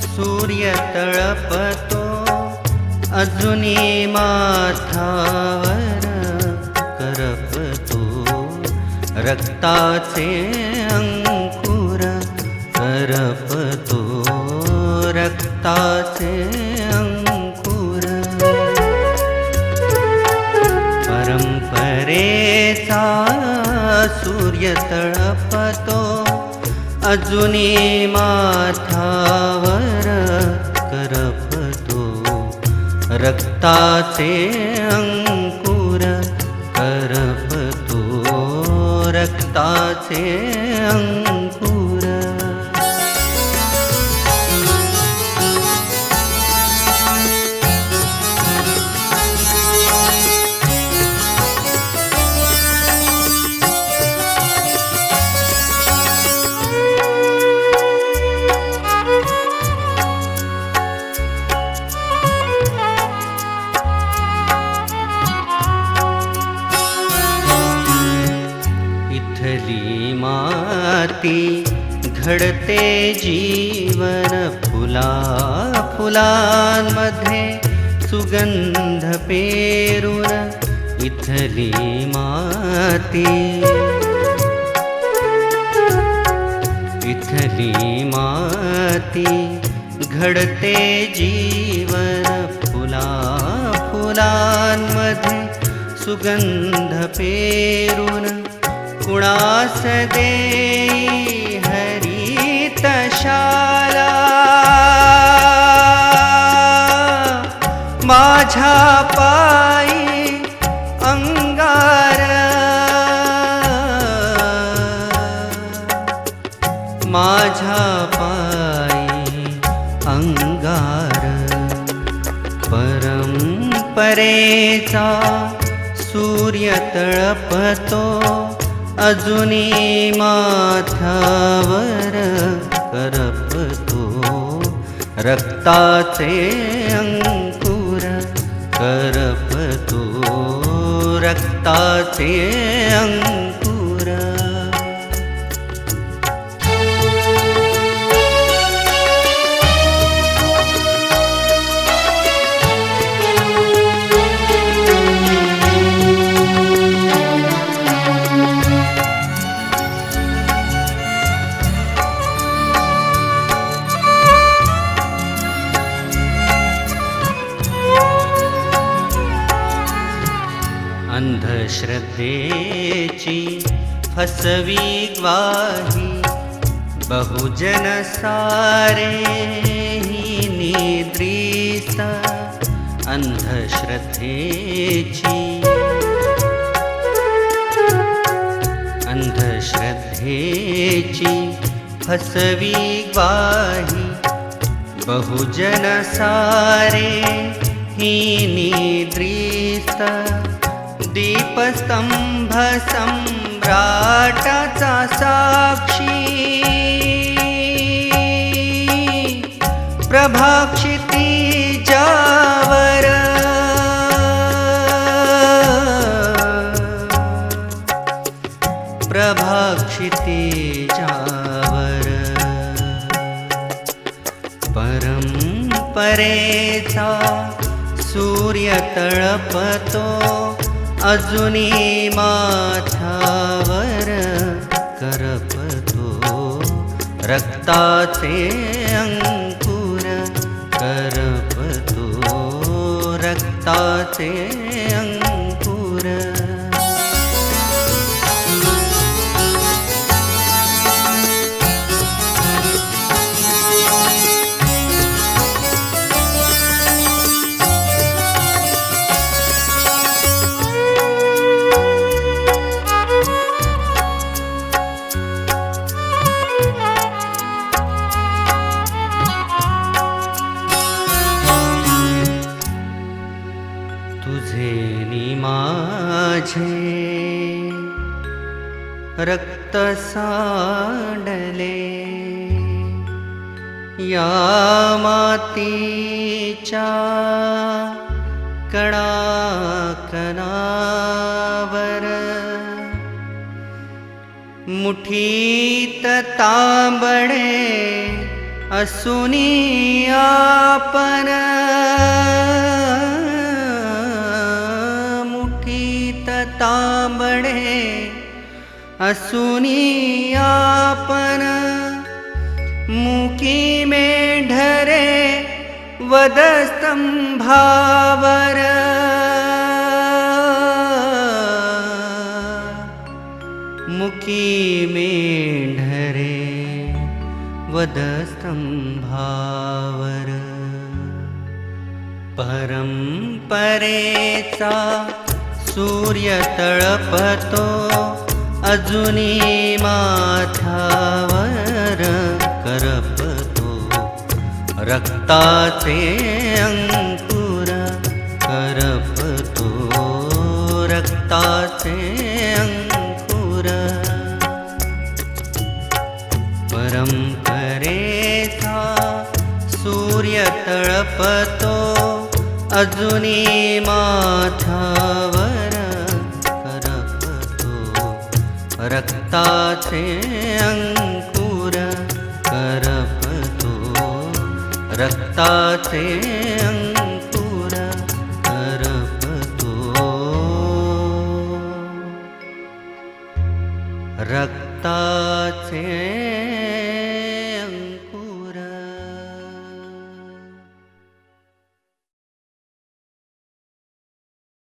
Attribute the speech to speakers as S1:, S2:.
S1: सूर्य तळपतो. अजूनही माथावर करपतो. रक्ताचे अंकुर करपतो. रक्ताचे अंकुर परंपरेचा सूर्य तळपतो. अजुनी माथावर करपतो. रक्ताचे अंकुर करपतो. रक्ताचे अंकुर माती घडते जीवन फुला फुलांमध्ये सुगंध पेरून इथली माती. इथली माती घडते जीवन फुला फुलांमध्ये सुगंध पेरून कुणास दे हरित शाला माझ्या पायी अंगार। माझ्या पायी अंगार। परंपरेचा सूर्य तळपतो। अजुनी माथावर करपतो. रक्ताचे अंकुर करपतो. रक्ताचे अंकुर अंधश्रद्धेची फसवी ग्वाही बहुजन सारे ही निद्रिस्त अंधश्रद्धेची अंधश्रद्धेची फसवी ग्वाही बहुजन सारे ही निद्रिस्त दीपस्तंभ सम्राटाचा साक्षी। प्रभाक्षिती जावर। प्रभाक्षिती जावर। परंपरेचा सूर्य तळपतो। अजुनी माथ्यावर करपतो. रक्ताचे अंकुर करपतो. रक्ताचे माझे. रक्त सांडले. या मातीच्या कणाकणावर मुठीत तांबडे असुनी आपण मुठीत तांबडे असुनी आपण मुकी मेढरे वदस्तंभावर. मुकी मेढरे वदस्तंभावर. परंपरेचा सूर्य तळपतो अजुनी माथावर करपतो। रक्ताचे अंकुर करपतो। रक्ताचे अंकुर परंपरेचा सूर्य तळपतो अजुनी माथावर रता अङ्कुर करपतो। रक्ता अङ्कुर करपतो। रक्ता